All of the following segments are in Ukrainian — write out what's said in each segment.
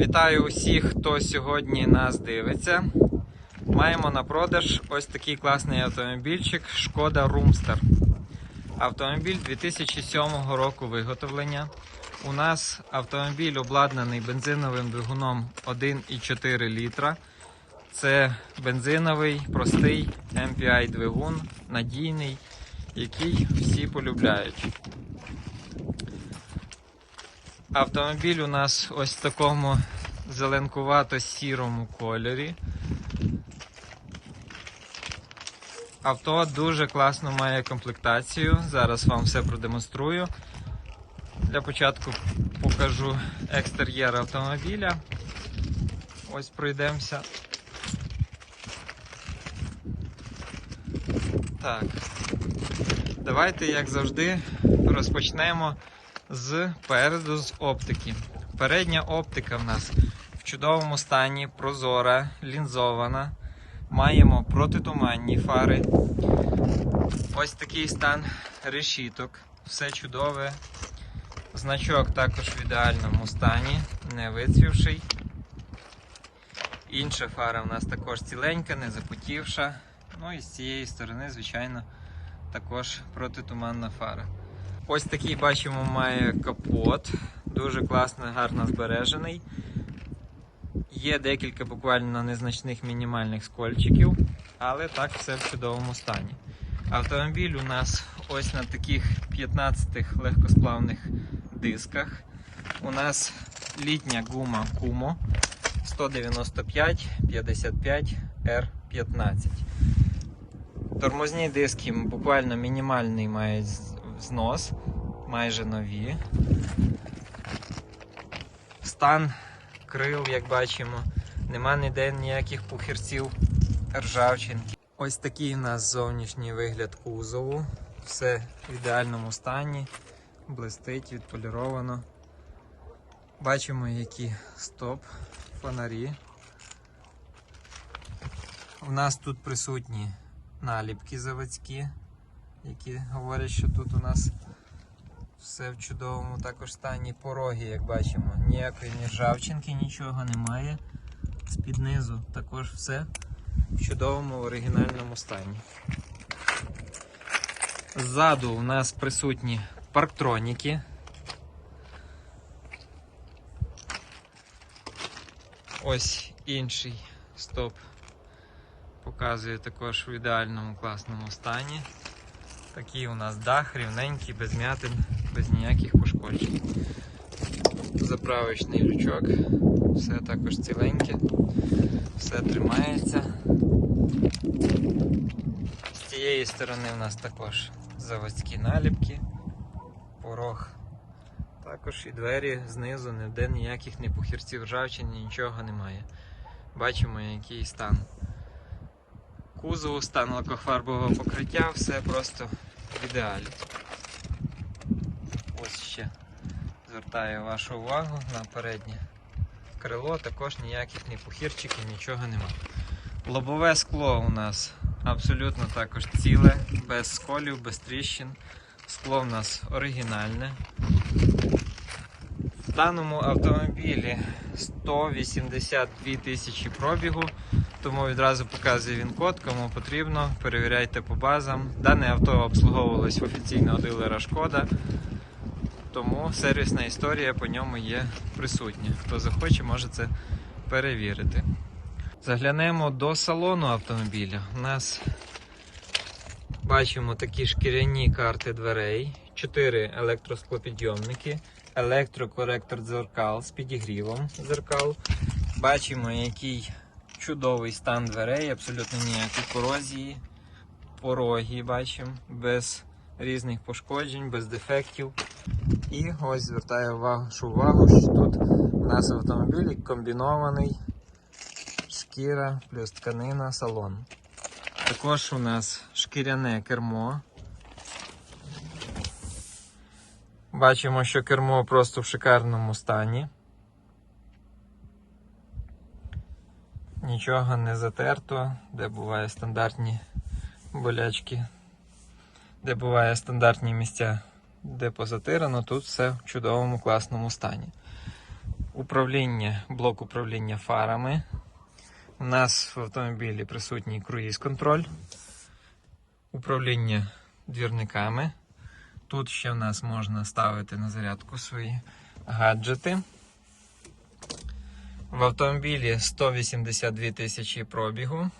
Вітаю усіх, хто сьогодні нас дивиться. Маємо на продаж ось такий класний автомобільчик Шкода Румстер. Автомобіль 2007 року виготовлення. У нас автомобіль обладнаний бензиновим двигуном 1,4 літра. Це бензиновий, простий MPI двигун, надійний, який всі полюбляють. Автомобіль у нас ось в такому зеленкувато-сірому кольорі. Авто дуже класно має комплектацію. Зараз вам все продемонструю. Для початку покажу екстер'єр автомобіля. Ось пройдемося. Так. Давайте, як завжди, розпочнемо з переду з оптики. Передня оптика в нас в чудовому стані, прозора, лінзована. Маємо протитуманні фари. Ось такий стан решіток. Все чудове. Значок також в ідеальному стані, не вицвівший. Інша фара в нас також ціленька, не запотівша. Ну і з цієї сторони, звичайно, також протитуманна фара. Ось такий бачимо має капот. Дуже класно, гарно збережений. Є декілька буквально незначних мінімальних скольчиків, але так все в чудовому стані. Автомобіль у нас ось на таких 15 легкосплавних дисках. У нас літня гума Kumo 195 55 R15. Тормозні диски буквально мінімальний мають знос, майже нові. Стан крил, як бачимо, нема ніде ніяких пухірців ржавчинки. Ось такий у нас зовнішній вигляд кузову. Все в ідеальному стані, блистить, відполіровано. Бачимо, які стоп, фонарі. У нас тут присутні наліпки заводські, які говорять, що тут у нас все в чудовому також стані пороги, як бачимо. Ніякої ні ржавчинки, нічого немає. З-під низу також все в чудовому оригінальному стані. Ззаду у нас присутні парктроніки. Ось інший стоп показує також в ідеальному класному стані. Такий у нас дах рівненький, без м'ятин, без ніяких пошкоджень. Заправочний лючок, все також ціленьке, все тримається. З цієї сторони у нас також заводські наліпки, порог. Також і двері знизу, ніде ніяких ні похірців ржавчини, нічого немає. Бачимо, який стан кузову, стан лакофарбового покриття, все просто ідеалі. Ось ще звертаю вашу увагу на переднє крило, також ніяких ні пухірчиків, нічого нема. Лобове скло у нас абсолютно також ціле, без сколів, без тріщин. Скло в нас оригінальне. В даному автомобілі 182 тисячі пробігу. Тому відразу показує він код, кому потрібно, перевіряйте по базам. Дане авто обслуговувалось в офіційного дилера Шкода, тому сервісна історія по ньому є присутня. Хто захоче, може це перевірити. Заглянемо до салону автомобіля. У нас бачимо такі шкіряні карти дверей, 4 електросклопідйомники, електрокоректор дзеркал з підігрівом дзеркал. Бачимо, який чудовий стан дверей, абсолютно ніякої корозії. Пороги бачимо, без різних пошкоджень, без дефектів. І ось звертаю вашу увагу, що тут у нас в автомобілі комбінований шкіра плюс тканина салон. Також у нас шкіряне кермо. Бачимо, що кермо просто в шикарному стані. Нічого не затерто, де буває стандартні болячки, де буває стандартні місця, де позатирано, тут все в чудовому класному стані. Управління, блок управління фарами. У нас в автомобілі присутній круїз-контроль, управління двірниками. Тут ще в нас можна ставити на зарядку свої гаджети. В автомобілі 182 тисячі пробігу.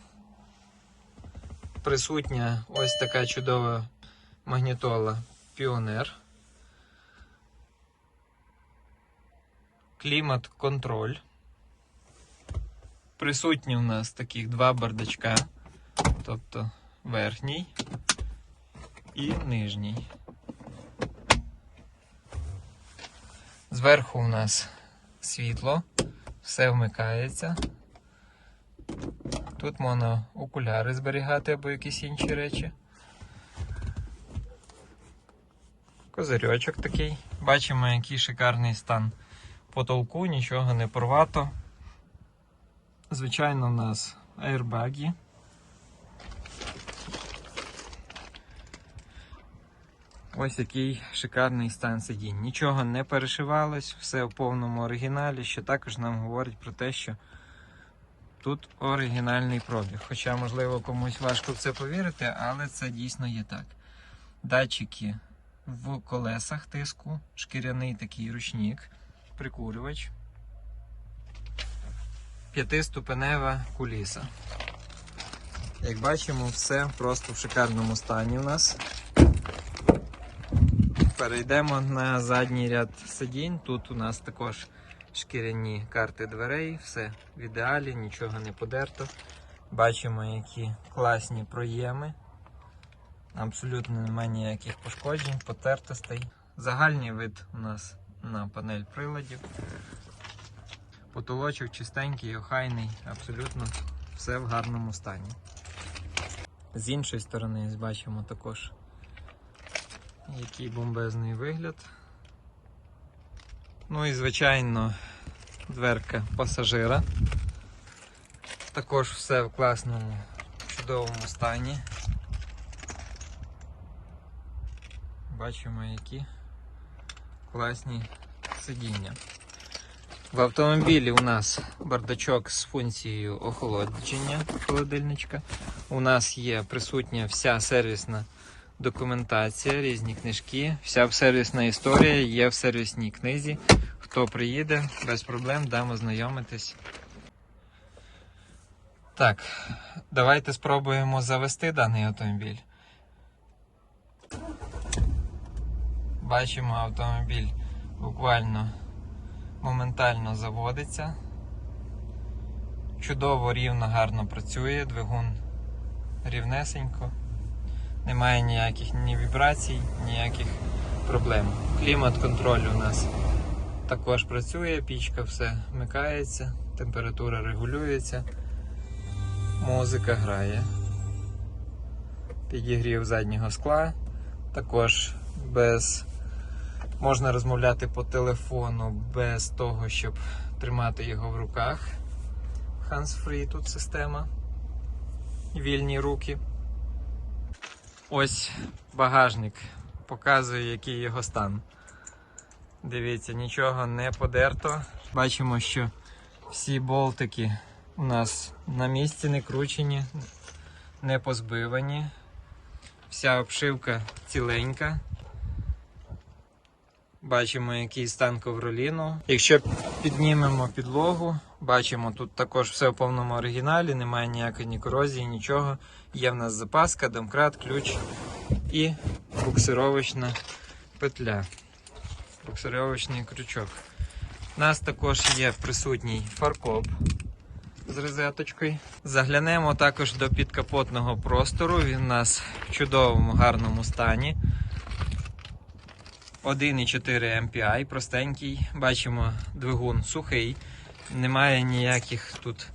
Присутня ось така чудова магнітола Піонер. Клімат контроль. Присутні у нас таких два бардачка, тобто верхній і нижній. Зверху у нас світло, все вмикається. Тут можна окуляри зберігати або якісь інші речі. Козирьочок такий. Бачимо, який шикарний стан потолку, нічого не порвато. Звичайно, у нас аербаги. Ось який шикарний стан сидінь. Нічого не перешивалось, все в повному оригіналі, що також нам говорить про те, що тут оригінальний пробіг. Хоча, можливо, комусь важко в це повірити, але це дійсно є так. Датчики в колесах тиску, шкіряний такий ручник, прикурювач, п'ятиступенева куліса. Як бачимо, все просто в шикарному стані у нас. Перейдемо на задній ряд сидінь. Тут у нас також шкіряні карти дверей, все в ідеалі, нічого не подерто. Бачимо, які класні проєми. Абсолютно немає ніяких пошкоджень, потертостей. Загальний вид у нас на панель приладів. Потолочок чистенький, охайний, абсолютно все в гарному стані. З іншої сторони бачимо також який бомбезний вигляд. Ну і звичайно дверка пасажира. Також все в класному, чудовому стані. Бачимо, які класні сидіння. В автомобілі у нас бардачок з функцією охолодження холодильничка. У нас є присутня вся сервісна документація, різні книжки. Вся сервісна історія є в сервісній книзі. Хто приїде, без проблем дамо знайомитись. Так, давайте спробуємо завести даний автомобіль. Бачимо, автомобіль буквально моментально заводиться. Чудово, рівно, гарно працює, двигун рівнесенько. Немає ніяких ні вібрацій, ніяких проблем. Клімат контроль у нас також працює, пічка все вмикається, температура регулюється, музика грає. Підігрів заднього скла, також без можна розмовляти по телефону без того, щоб тримати його в руках. Hands-free тут система. Вільні руки. Ось багажник показує, який його стан. Дивіться, нічого не подерто. Бачимо, що всі болтики у нас на місці не кручені, не позбивані. Вся обшивка ціленька. Бачимо, який стан ковроліну. Якщо піднімемо підлогу, бачимо, тут також все в повному оригіналі, немає ніякої ні корозії, нічого. Є в нас запаска, домкрат, ключ і буксировочна петля. Буксировочний крючок. У нас також є присутній фаркоп з розеточкою. Заглянемо також до підкапотного простору. Він у нас в чудовому гарному стані. 1,4 MPI, простенький. Бачимо, двигун сухий, немає ніяких тут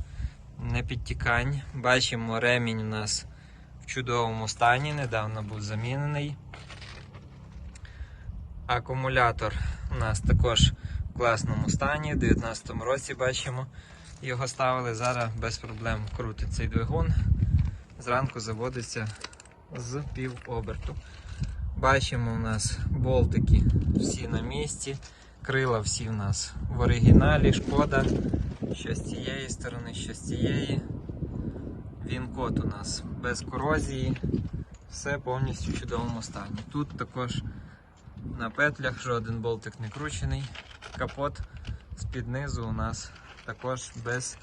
непідтікань. Бачимо, ремінь у нас в чудовому стані, недавно був замінений. Акумулятор у нас також в класному стані. У 2019 році бачимо, його ставили. Зараз без проблем крутить цей двигун. Зранку заводиться з пів оберту. Бачимо, у нас болтики всі на місці, Крила всі в нас в оригіналі, шкода. Що з цієї сторони, що з цієї. Він-код у нас без корозії. Все повністю в чудовому стані. Тут також на петлях жоден болтик не кручений. Капот з-під низу у нас також без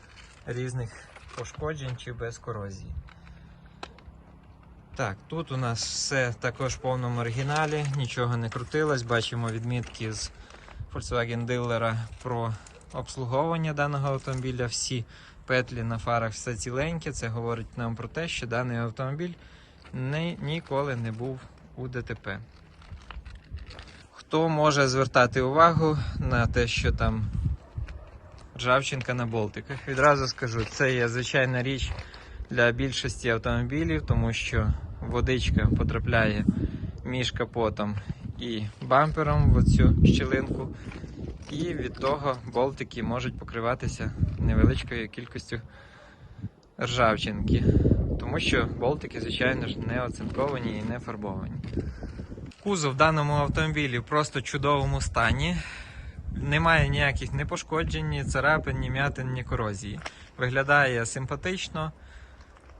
різних пошкоджень чи без корозії. Так, тут у нас все також в повному оригіналі, нічого не крутилось. Бачимо відмітки з Volkswagen дилера про обслуговування даного автомобіля. Всі петлі на фарах все ціленьке. Це говорить нам про те, що даний автомобіль ні, ніколи не був у ДТП. Хто може звертати увагу на те, що там ржавчинка на болтиках? Відразу скажу, це є звичайна річ для більшості автомобілів, тому що водичка потрапляє між капотом і бампером в цю щілинку, і від того болтики можуть покриватися невеличкою кількістю ржавчинки, тому що болтики, звичайно ж, не оцинковані і не фарбовані. Кузов в даному автомобілі в просто чудовому стані. Немає ніяких ні пошкоджень, ні царапин, ні м'ятин, ні корозії. Виглядає симпатично,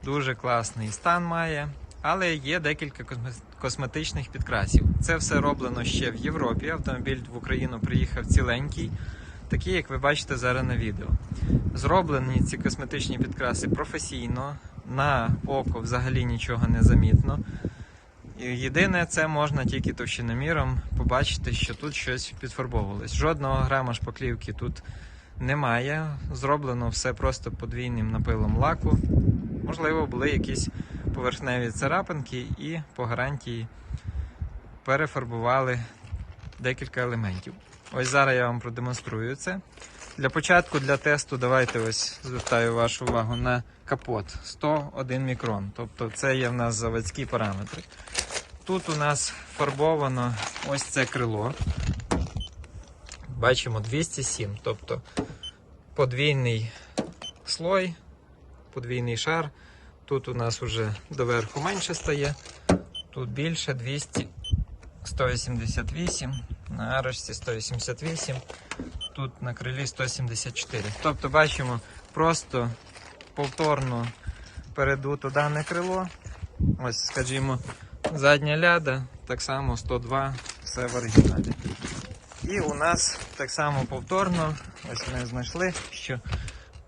дуже класний стан має, але є декілька косметичних підкрасів. Це все роблено ще в Європі. Автомобіль в Україну приїхав ціленький, такий, як ви бачите зараз на відео. Зроблені ці косметичні підкраси професійно, на око взагалі нічого не замітно. Єдине, це можна тільки товщиноміром побачити, що тут щось підфарбовувалось. Жодного грама шпаклівки тут немає. Зроблено все просто подвійним напилом лаку. Можливо, були якісь поверхневі царапинки і по гарантії перефарбували декілька елементів. Ось зараз я вам продемонструю це. Для початку, для тесту, давайте ось звертаю вашу увагу на капот 101 мікрон. Тобто це є в нас заводські параметри. Тут у нас фарбовано ось це крило. Бачимо 207, тобто подвійний слой, подвійний шар. Тут у нас вже доверху менше стає, тут більше 200, 188, на арочці 188, тут на крилі 174. Тобто бачимо просто повторно передуто дане крило. Ось, скажімо, задня ляда, так само 102, все в оригіналі. І у нас так само повторно, ось ми знайшли, що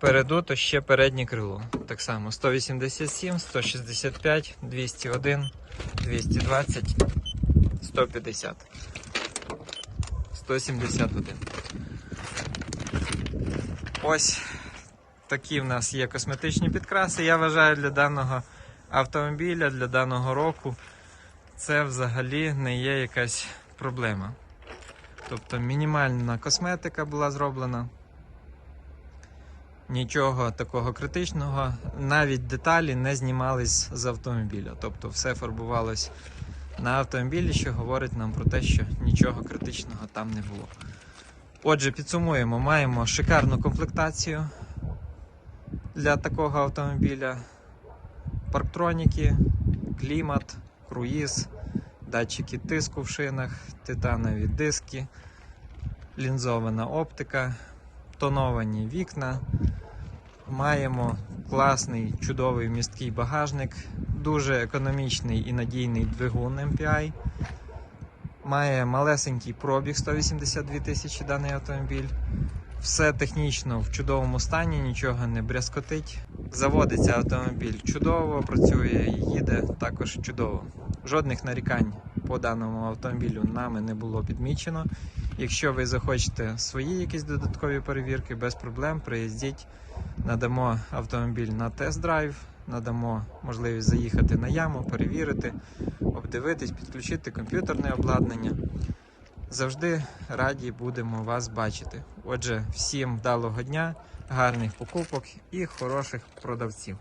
передуто ще переднє крило. Так само 187, 165, 201, 220, 150, 171. Ось такі в нас є косметичні підкраси. Я вважаю для даного автомобіля, для даного року це взагалі не є якась проблема. Тобто мінімальна косметика була зроблена. Нічого такого критичного, навіть деталі не знімались з автомобіля. Тобто все фарбувалось на автомобілі, що говорить нам про те, що нічого критичного там не було. Отже, підсумуємо, маємо шикарну комплектацію для такого автомобіля. Парктроніки, клімат, круїз, датчики тиску в шинах, титанові диски, лінзована оптика, тоновані вікна. Маємо класний, чудовий місткий багажник, дуже економічний і надійний двигун MPI. Має малесенький пробіг 182 тисячі даний автомобіль. Все технічно в чудовому стані, нічого не брязкотить. Заводиться автомобіль чудово, працює і їде також чудово. Жодних нарікань по даному автомобілю нами не було підмічено. Якщо ви захочете свої якісь додаткові перевірки, без проблем приїздіть, надамо автомобіль на тест-драйв, надамо можливість заїхати на яму, перевірити, обдивитись, підключити комп'ютерне обладнання. Завжди раді будемо вас бачити. Отже, всім вдалого дня, гарних покупок і хороших продавців.